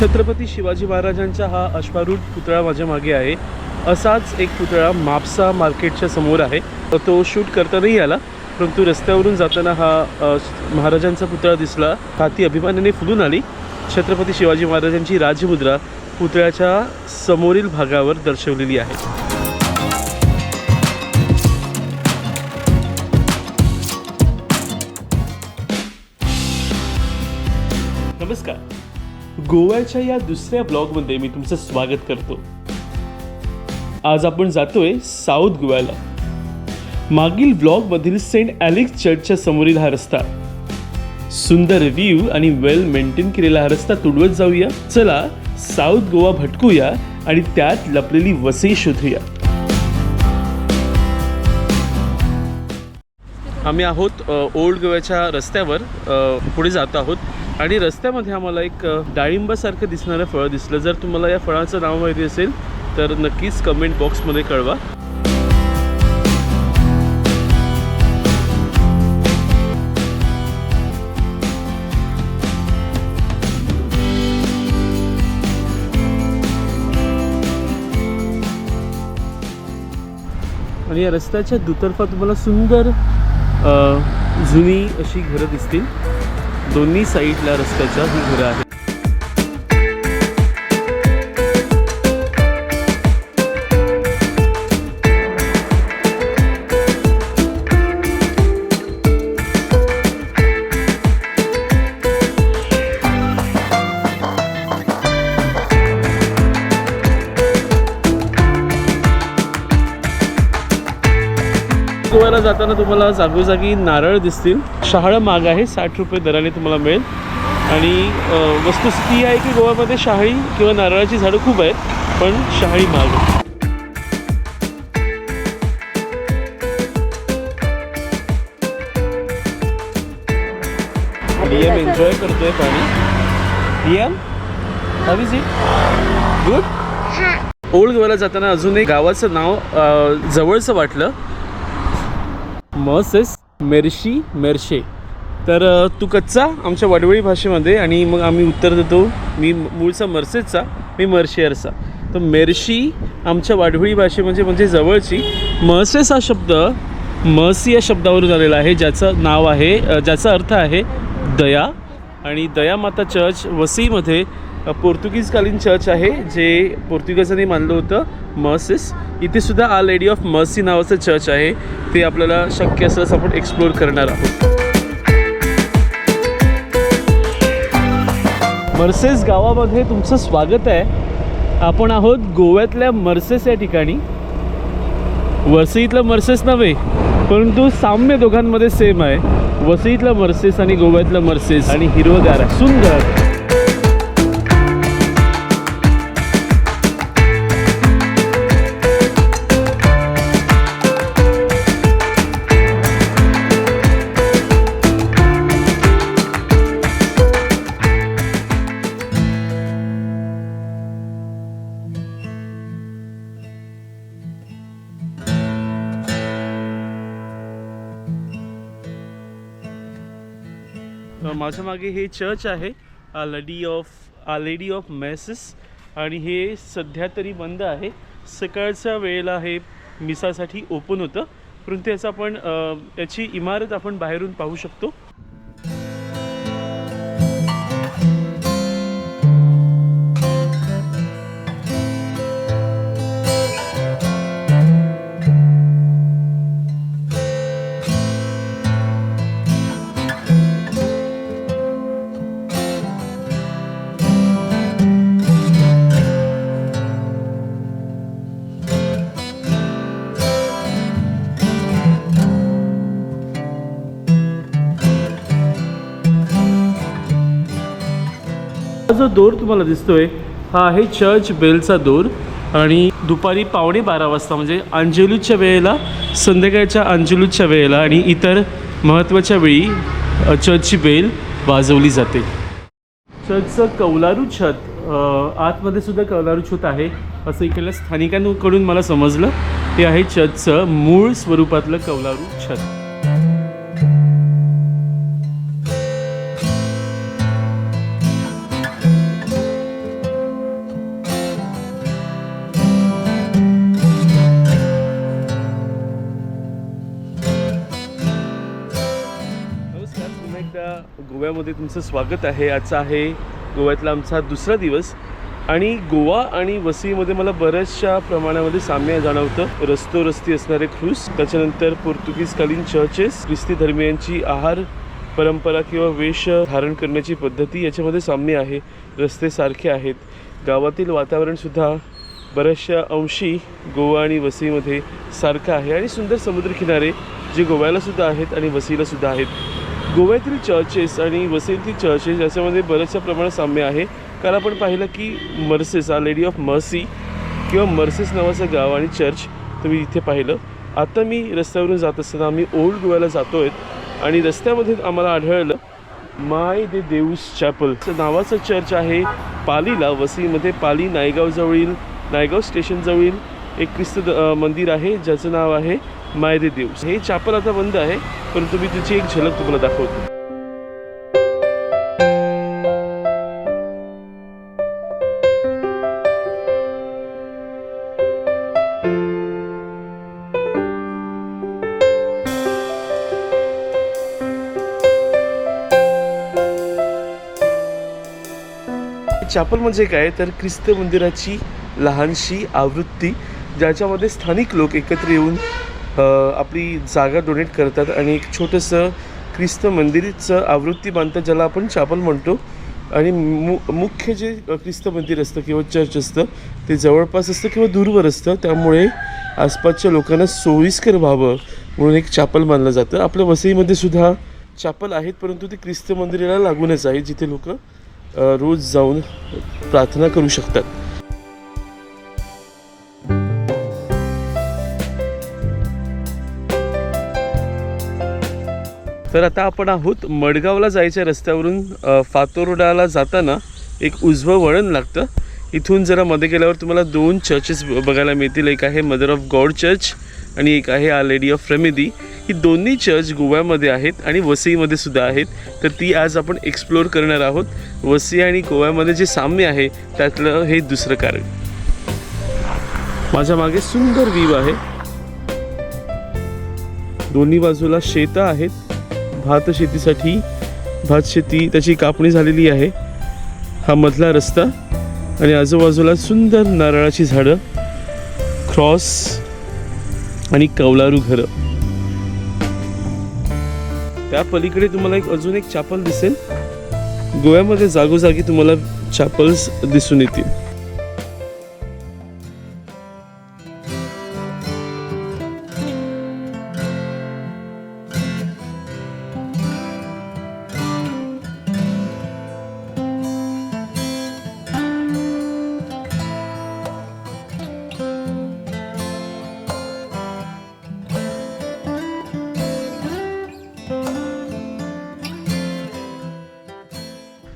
छत्रपती शिवाजी महाराजांचा हा अश्वारूढ पुतळा माझ्या मागे आहे. असाच एक पुतळा मापसा मार्केटच्या समोर आहे. तो शूट करता नाही आला परंतु रस्त्यावरून जाताना हा महाराजांचा पुतळा दिसला. हाती अभिमानाने फुलून आली. छत्रपती शिवाजी महाराजांची राजमुद्रा पुतळ्याच्या समोरील भागावर दर्शवलेली आहे. गोव्याच्या या दुसऱ्या ब्लॉगमध्ये मी तुमचं स्वागत करतो. आज आपण जातोय साऊथ गोव्याला. मागील ब्लॉगमधील सेंट ॲलेक्स चर्चच्या समोरील हा रस्ता. सुंदर व्ह्यू आणि वेल मेंटेन केलेला हा रस्ता तुडवत जाऊया. चला साऊथ गोवा भटकूया आणि त्यात लपलेली वसई शोधूया. आम्ही आहोत ओल्ड गोव्याच्या रस्त्यावर पुढे जात आहोत. आणि रस्त्यामध्ये आम्हाला एक डाळिंबासारखं दिसणारं फळ दिसलं. जर तुम्हाला या फळाचं नाव माहिती असेल तर नक्कीच कमेंट बॉक्समध्ये कळवा. आणि या रस्त्याच्या दुतर्फा तुम्हाला सुंदर जुनी अशी घरं दिसतील. दोन्ही साईडला रस्त्याच्या ही घरं आहेत. गोव्याला जाताना तुम्हाला जागोजागी नारळ दिसतील. शहाळं माग आहे साठ रुपये दराने तुम्हाला मिळेल. आणि वस्तुस्थिती ही आहे की गोव्यामध्ये शहाळी किंवा नारळाची झाडं खूप आहेत पण शहाळी माग. आहे. लियम एन्जॉय करतोय पाणी. Liam how it good old गोव्याला जाताना अजून एक गावाचं नाव जवळचं वाटलं. मसेस मेरशी मेर्शे तर तू कच्चा आमच्या वडवळी भाषेमध्ये आणि मग आम्ही उत्तर देतो. मी मूळचा मर्सेसचा मी मर्शेअरचा तर मेर्शी आमच्या वाडवळी भाषेमध्ये म्हणजे जवळची. मर्सेस हा शब्द मर्सी या शब्दावरून आलेला आहे ज्याचं नाव आहे ज्याचा अर्थ आहे दया. आणि दयामाता चर्च वसईमध्ये पोर्तुगीजकालीन चर्च आहे जे पोर्तुगीजांनी मानलं होतं मसेस इथेसुद्धा आ लेडी ऑफ मर्सी नावाचं चर्च आहे. ते आपल्याला शक्य असल्यास आपण एक्सप्लोअर करणार आहोत. मर्सेस गावामध्ये तुमचं स्वागत आहे. आपण आहोत गोव्यातल्या मर्सेस या ठिकाणी. वसईतलं मर्सेस नव्हे परंतु साम्य दोघांमध्ये सेम आहे. वसईतलं मर्सेस आणि गोव्यातलं मर्सेस. आणि हिरवगार आहे. सुंदर. माझ्या मागे हे चर्च आहे Our Lady of Our Lady of messages आणि हे सध्या तरी बंद आहे. सकाळच्या वेळेला हे मिसासाठी ओपन होतं. परंतु याचा आपण याची इमारत आपण बाहेरून पाहू शकतो. हा जो दोर तुम्हाला दिसतोय हा आहे चर्च बेलचा दोर. आणि दुपारी पावणे बारा वाजता म्हणजे अंजलूच्या वेळेला संध्याकाळच्या अंजलूच्या वेळेला आणि इतर महत्त्वाच्या वेळी चर्चची बेल वाजवली जाते. चर्चचं कौलारू छत आतमध्ये सुद्धा कौलारू छत आहे असं इकडल्या स्थानिकांकडून मला समजलं. हे आहे चर्चचं मूळ स्वरूपातलं कौलारू छत. गोव्यामध्ये तुमचं स्वागत आहे. आजचा आहे गोव्यातला आमचा दुसरा दिवस. आणि गोवा आणि वसईमध्ये मला बऱ्याचशा प्रमाणामध्ये साम्य जाणवतं. रस्तो रस्ती असणारे क्रूज त्याच्यानंतर पोर्तुगीजकालीन चर्चेस ख्रिस्ती धर्मियांची आहार परंपरा किंवा वेश धारण करण्याची पद्धती याच्यामध्ये साम्य आहे. रस्ते सारखे आहेत. गावातील वातावरणसुद्धा बऱ्याचशा अंशी गोवा आणि वसईमध्ये सारखं आहे. आणि सुंदर समुद्रकिनारे जे गोव्यालासुद्धा आहेत आणि वसईलासुद्धा आहेत. गोव्यातील चर्चेस आणि वसईतील चर्चेस याच्यामध्ये बऱ्याचशा प्रमाणात साम्य आहे. कारण आपण पाहिलं की मर्सेस आ लेडी ऑफ मर्सी किंवा मर्सेस नावाचं गाव आणि चर्च तुम्ही इथे पाहिलं. आता मी रस्त्यावरून जात असताना आम्ही ओल्ड गोव्याला जातो आहेत आणि रस्त्यामध्ये आम्हाला आढळलं माय दे देऊस चॅपल नावाचं चर्च आहे पालीला वसईमध्ये पाली नायगावजवळील नायगाव स्टेशनजवळील एक ख्रिस्त मंदिर आहे. ज्याचं नाव आहे मायदे देऊस हे चापल आता बंद आहे परंतु मी तिची एक झलक तुम्हाला दाखवतो. चापल म्हणजे काय? तर ख्रिस्त मंदिराची लहानशी आवृत्ती ज्याच्यामध्ये स्थानिक लोक एकत्र येऊन आपली जागा डोनेट करतात आणि एक छोटंसं ख्रिस्त मंदिरचं आवृत्ती बांधतात ज्याला आपण चापल म्हणतो. आणि मु मुख्य जे ख्रिस्त मंदिर असतं किंवा चर्च असतं ते जवळपास असतं किंवा दूरवर असतं. त्यामुळे आसपासच्या लोकांना सोयीस्कर व्हावं म्हणून एक चापल मानलं जातं. आपल्या वसईमध्ये सुद्धा चापल आहेत परंतु ते ख्रिस्त मंदिराला लागूनच आहे जिथे लोक रोज जाऊन प्रार्थना करू शकतात. तर आता आपण आहोत मडगावला जायच्या रस्त्यावरून फातोरडाला फातोर्डाला जाताना एक उजवं वळण लागतं. इथून जरा मध्ये गेल्यावर तुम्हाला दोन चर्चेस बघायला मिळतील. एक आहे मदर ऑफ गॉड चर्च आणि एक आहे आ लेडी ऑफ रेमेदी ही दोन्ही चर्च गोव्यामध्ये आहेत आणि वसईमध्ये सुद्धा आहेत. तर ती आज आपण एक्सप्लोअर करणार आहोत. वसई आणि गोव्यामध्ये जे साम्य आहे त्यातलं हे दुसरं कारण. माझ्या मागे सुंदर व्ह्यू आहे. दोन्ही बाजूला शेतं आहेत. भात शेतीसाठी भात शेती त्याची कापणी झालेली आहे. हा मधला रस्ता आणि आजूबाजूला सुंदर नारळाची झाडं क्रॉस आणि कवलारू घरं. त्या पलीकडे तुम्हाला एक अजून एक चापल दिसेल. गोव्यामध्ये जागोजागी तुम्हाला चापल्स दिसून येतील.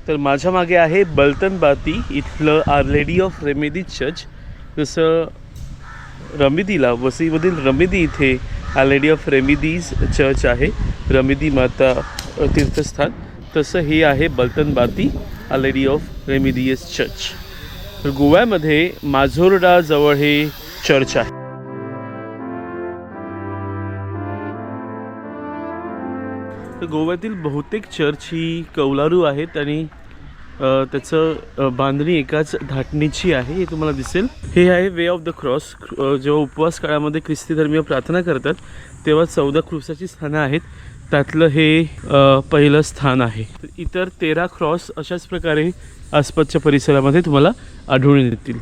तर माझ्या मागे आहे बलतन बाती इथलं आर लेडी ऑफ रेमेदी चर्च जसं रमिदीला वसईमधील रमिदी इथे आर लेडी ऑफ रेमिदीज चर्च आहे रमिदी माता तीर्थस्थान. तसं हे आहे बलतन बाती आर लेडी ऑफ रेमिदियस चर्च तर गोव्यामध्ये माझोरडाजवळ हे चर्च आहे. तर गोव्यातील बहुतेक चर्च ही कौलारू आहेत आणि त्याचं बांधणी एकाच धाटणीची आहे हे तुम्हाला दिसेल. हे आहे वे ऑफ द क्रॉस जेव्हा उपवास काळामध्ये ख्रिस्ती धर्मीय प्रार्थना करतात तेव्हा चौदा क्रुसाची स्थानं आहेत. त्यातलं हे पहिलं स्थान आहे. इतर तेरा क्रॉस अशाच प्रकारे आसपासच्या परिसरामध्ये तुम्हाला आढळून येतील.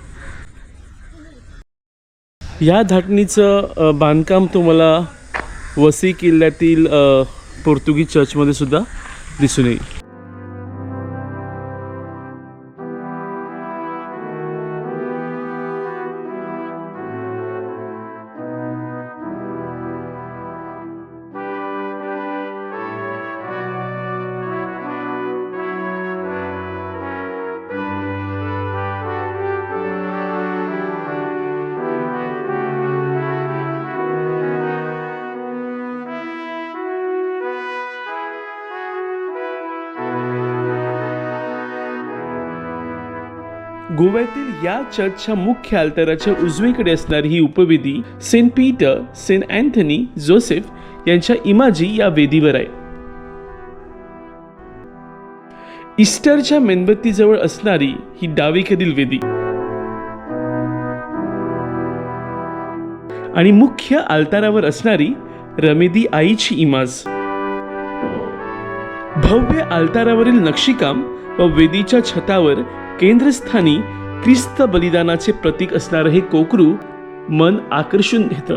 या धाटणीचं बांधकाम तुम्हाला वसी किल्ल्यातील पोर्तुगीज चर्चमध्ये सुद्धा दिसून येईल. गोव्यातील या चर्चच्या मुख्य अल्ताराच्या उजवीकडे असणारी ही उपवेदी Saint Peter Saint Anthony Joseph यांच्या इमाजी या वेदीवर आहे. इस्टरच्या मेणबत्तीजवळ असणारी ही डावीकडील वेदी. आणि मुख्य आल्तारावर असणारी रमेदी आईची इमाज. भव्य आल्तारावरील नक्षीकाम व वेदीच्या छतावर केंद्रस्थानी ख्रिस्त बलिदानाचे प्रतीक असणारं हे कोकरू मन आकर्षून घेतं.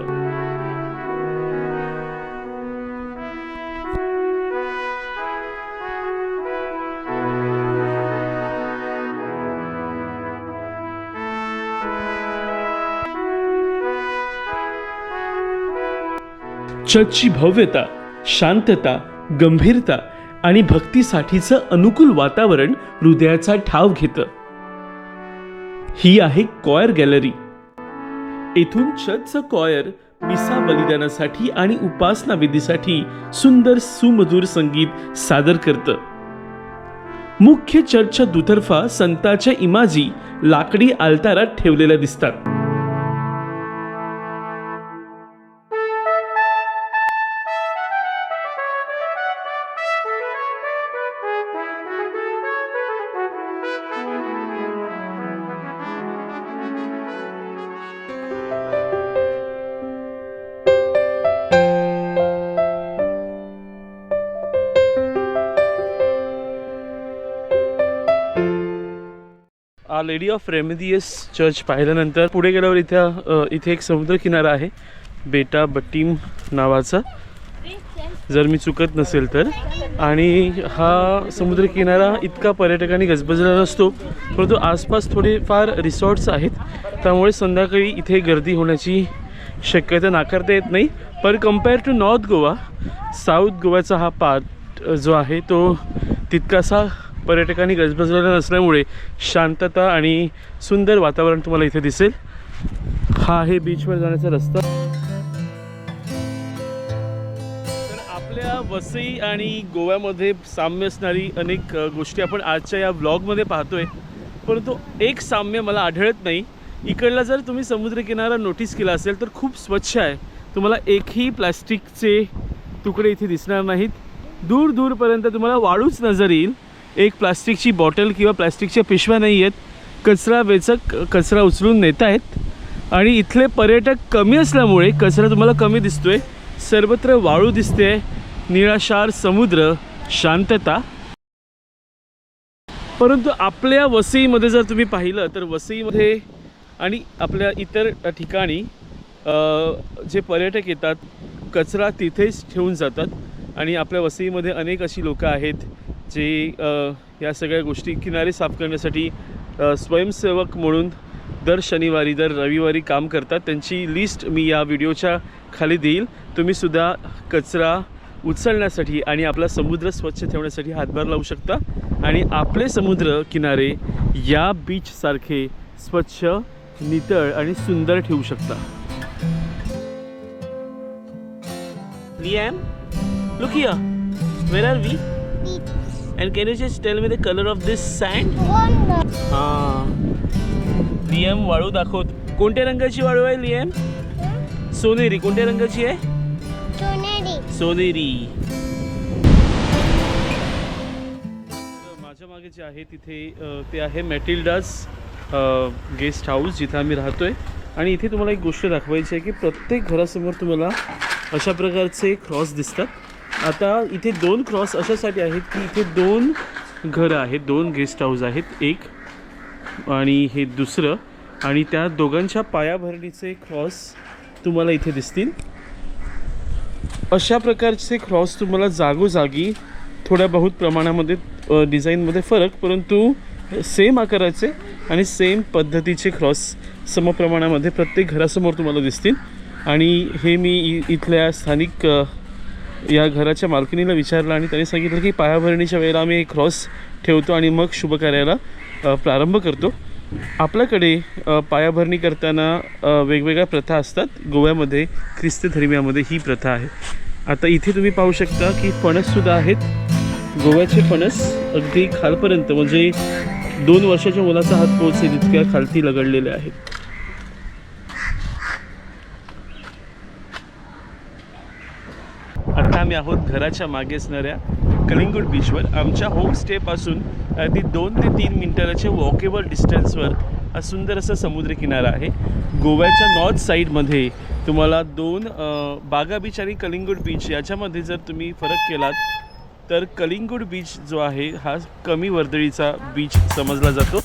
चर्चची भव्यता शांतता गंभीरता आणि भक्तीसाठीचं अनुकूल वातावरण हृदयाचा ठाव घेतं. ही आहे कॉयर गॅलरी. येथून चर्चचं कॉयर मिसा बलिदानासाठी आणि उपासना विधीसाठी सुंदर सुमधुर संगीत सादर करतं. मुख्य चर्चच्या दुतर्फा संताच्या इमाजी लाकडी आलतारात ठेवलेल्या दिसतात. ऑफ रेमेडियस चर्च पाहिल्यानंतर पुढे गेल्यावर इथे इथे एक समुद्रकिनारा आहे. बेटा बट्टीम नावाचा. जर मी चुकत नसेल तर. आणि हा समुद्रकिनारा इतका पर्यटकांनी गजबजला नसतो परंतु आसपास थोडे फार रिसॉर्ट्स आहेत. त्यामुळे संध्याकाळी इथे गर्दी होण्याची शक्यता नाकारता येत नाही. पण compare to north Goa south गोव्याचा हा पार्ट जो आहे तो तितकासा पर्यटकांनी गजबजलेला नसल्यामुळे शांतता आणि सुंदर वातावरण तुम्हाला इथे दिसेल. हा आहे बीचवर जाण्याचा रस्ता. तर आपल्या वसई आणि गोव्यामध्ये साम्य असणारी अनेक गोष्टी आपण आजच्या या ब्लॉगमध्ये पाहतोय. परंतु एक साम्य मला आढळत नाही. इकडला जर तुम्ही समुद्रकिनारा नोटीस केला असेल तर खूप स्वच्छ आहे. तुम्हाला एकही प्लास्टिकचे तुकडे इथे दिसणार नाहीत. दूर दूरपर्यंत तुम्हाला वाळूच नजर येईल. एक प्लास्टिकची बॉटल किंवा प्लास्टिकच्या पिशव्या नाही आहेत. कचरा वेचक कचरा उचलून नेत आहेत. आणि इथले पर्यटक कमी असल्यामुळे कचरा तुम्हाला कमी दिसतोय. सर्वत्र वाळू दिसते. निळाशार समुद्र शांतता. परंतु आपल्या वसईमध्ये जर तुम्ही पाहिलं तर वसईमध्ये आणि आपल्या इतर ठिकाणी जे पर्यटक येतात कचरा तिथेच ठेवून जातात. आणि आपल्या वसईमध्ये अनेक अशी लोकं आहेत. जे या सगळ्या गोष्टी किनारे साफ करण्यासाठी स्वयंसेवक म्हणून दर शनिवारी दर रविवारी काम करतात. त्यांची लिस्ट मी या व्हिडिओच्या खाली देईल. तुम्हीसुद्धा कचरा उचलण्यासाठी आणि आपला समुद्र स्वच्छ ठेवण्यासाठी हातभार लावू शकता. आणि आपले समुद्र किनारे या बीचसारखे स्वच्छ नितळ आणि सुंदर ठेवू शकता. Liam, look here. Where are we? And can you just tell me the color of this sand? हा लिएम वाळू दाखवत. कोणत्या रंगाची वाळू आहे लिएम सोनेरी. कोणत्या रंगाची आहे? सोनेरी. माझ्या मागे जे आहे तिथे ते आहे मॅटिल्डाज गेस्ट हाऊस जिथं आम्ही राहतोय. आणि इथे तुम्हाला एक गोष्ट दाखवायची आहे की प्रत्येक घरासमोर तुम्हाला अशा प्रकारचे क्रॉस दिसतात. आता इथे दोन क्रॉस अशासाठी आहेत की इथे दोन घरं आहेत दोन गेस्ट हाऊस आहेत एक आणि हे दुसरं. आणि त्या दोघांच्या पायाभरणीचे क्रॉस तुम्हाला इथे दिसतील. अशा प्रकारचे क्रॉस तुम्हाला जागोजागी थोड्या बहुत प्रमाणामध्ये डिझाईनमध्ये फरक परंतु सेम आकाराचे आणि सेम पद्धतीचे क्रॉस समप्रमाणामध्ये प्रत्येक घरासमोर तुम्हाला दिसतील. आणि हे मी इ इथल्या स्थानिक या घराच्या मालकिनीला विचारलं आणि त्यांनी सांगितलं की पायाभरणीच्या वेळेला आम्ही क्रॉस ठेवतो आणि मग शुभकार्याला प्रारंभ करतो. आपल्याकडे पायाभरणी करताना वेगवेगळ्या प्रथा असतात. गोव्यामध्ये ख्रिस्त धर्मियामध्ये ही प्रथा आहे. आता इथे तुम्ही पाहू शकता की फणससुद्धा आहेत. गोव्याचे फणस अगदी खालपर्यंत म्हणजे दोन वर्षाच्या मुलाचा हात पोहोचेल इतक्या खालती लगडलेल्या आहेत आता आम्ही आहोत घराच्या मागे असणाऱ्या कलिंगूट बीचवर आमच्या होमस्टेपासून अगदी दोन ते तीन मिनिटाच्या वॉकेबल डिस्टन्सवर हा सुंदर असा समुद्रकिनारा आहे. गोव्याच्या नॉर्थ साईडमध्ये तुम्हाला दोन बागा बीच आणि कलिंगूट बीच याच्यामध्ये जर तुम्ही फरक केलात तर कलिंगूट बीच जो आहे हा कमी वर्दळीचा बीच समजला जातो.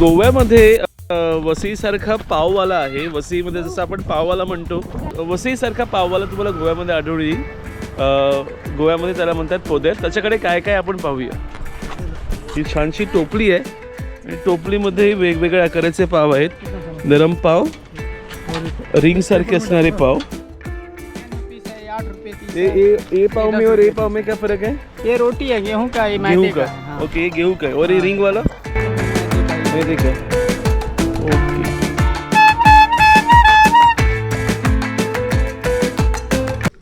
गोव्यामध्ये वसईसारखा पाववाला आहे. वसईमध्ये जसं आपण पाववाला म्हणतो वसईसारखा पाववाला तुम्हाला गोव्यामध्ये आढळून येईल. अ, गोव्यामध्ये त्याला म्हणतात पोदेर त्याच्याकडे काय काय आपण पाहूया. ही छानशी टोपली आहे. आणि टोपलीमध्ये वेगवेगळ्या आकाराचे पाव आहेत. नरम पाव रिंगसारखे असणारे पाव. ए, ए, ए पाव में और ए पाव में क्या फर्क है ये रोटी है गेहूं का ये गेहूं मैदे का। ओके ये गेहूं का और ये रिंग वाला मैदे का ओके.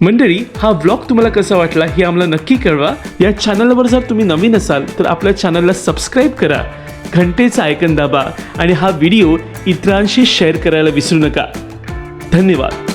मंडळी हा ब्लॉग तुम्हाला कसा वाटला हे आम्हाला नक्की कळवा. या चॅनलवर जर तुम्ही नवीन असाल तर आपल्या चॅनलला सबस्क्राईब करा. घंटेचा आयकन दाबा आणि हा व्हिडिओ इतरांशी शेअर करायला विसरू नका. धन्यवाद.